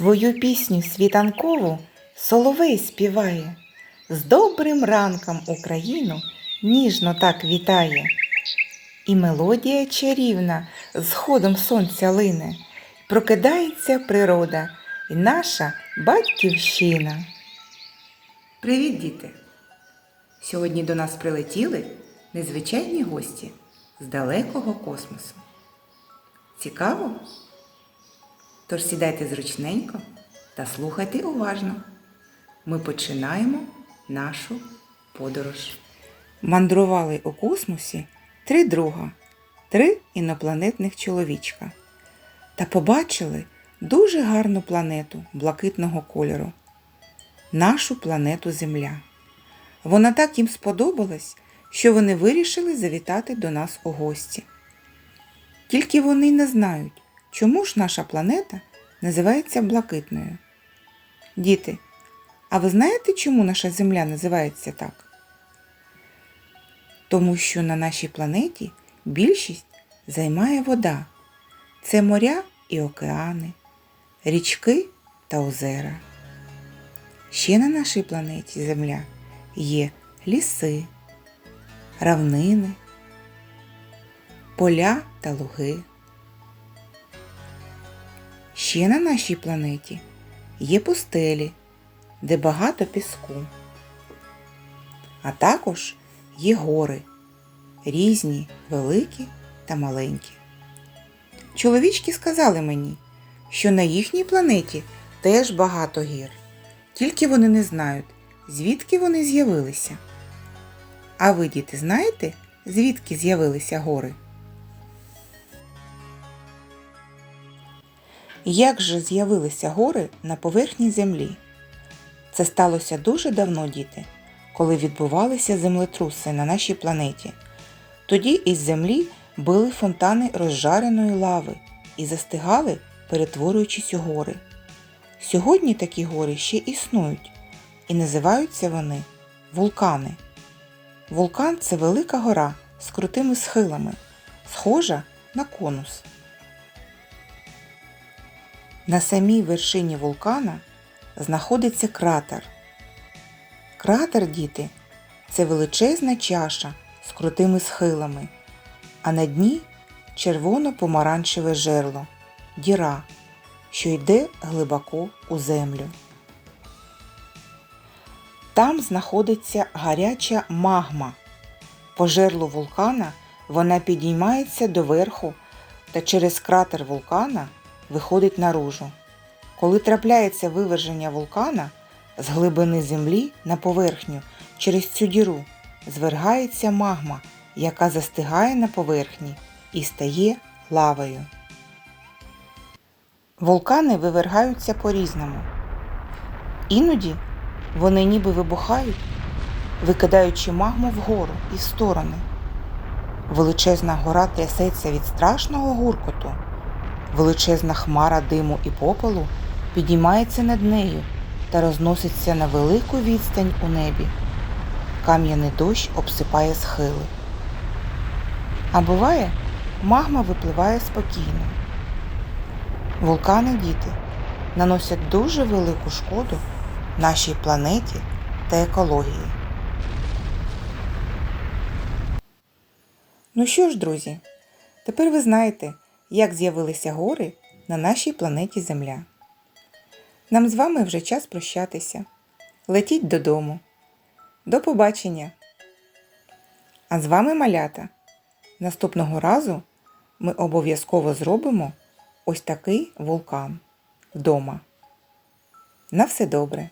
Свою пісню світанкову соловей співає, з добрим ранком Україну ніжно так вітає. І мелодія чарівна з ходом сонця лине, прокидається природа і наша батьківщина. Привіт, діти! Сьогодні до нас прилетіли незвичайні гості з далекого космосу. Цікаво? Тож сідайте зручненько та слухайте уважно. Ми починаємо нашу подорож. Мандрували у космосі три друга, три інопланетних чоловічка та побачили дуже гарну планету блакитного кольору нашу планету Земля. Вона так їм сподобалась, що вони вирішили завітати до нас у гості. Тільки вони не знають, чому ж наша планета називається блакитною. Діти, а ви знаєте, чому наша Земля називається так? Тому що на нашій планеті більшість займає вода. Це моря і океани, річки та озера. Ще на нашій планеті Земля є ліси, равнини, поля та луги. Ще на нашій планеті є пустелі, де багато піску. А також є гори, різні, великі та маленькі. Чоловічки сказали мені, що на їхній планеті теж багато гір, тільки вони не знають, звідки вони з'явилися. А ви, діти, знаєте, звідки з'явилися гори? Як же з'явилися гори на поверхні землі? Це сталося дуже давно, діти, коли відбувалися землетруси на нашій планеті. Тоді із землі били фонтани розжареної лави і застигали, перетворюючись у гори. Сьогодні такі гори ще існують, і називаються вони вулкани. Вулкан це велика гора з крутими схилами, схожа на конус. На самій вершині вулкана знаходиться кратер. Кратер, діти, це величезна чаша з крутими схилами, а на дні червоно-помаранчеве жерло, діра, що йде глибоко у землю. Там знаходиться гаряча магма. По жерлу вулкана вона підіймається доверху та через кратер вулкана виходить наружу. Коли трапляється виверження вулкана з глибини землі на поверхню через цю діру звергається магма, яка застигає на поверхні і стає лавою. Вулкани вивергаються по-різному. Іноді вони ніби вибухають, викидаючи магму вгору і в сторони. Величезна гора трясеться від страшного гуркоту. Величезна хмара диму і попелу підіймається над нею та розноситься на велику відстань у небі. Кам'яний дощ обсипає схили. А буває, магма випливає спокійно. Вулкани діти наносять дуже велику шкоду нашій планеті та екології. Ну що ж, друзі, тепер ви знаєте, як з'явилися гори на нашій планеті Земля. Нам з вами вже час прощатися. Летіть додому. До побачення! А з вами малята. Наступного разу ми обов'язково зробимо ось такий вулкан вдома. На все добре!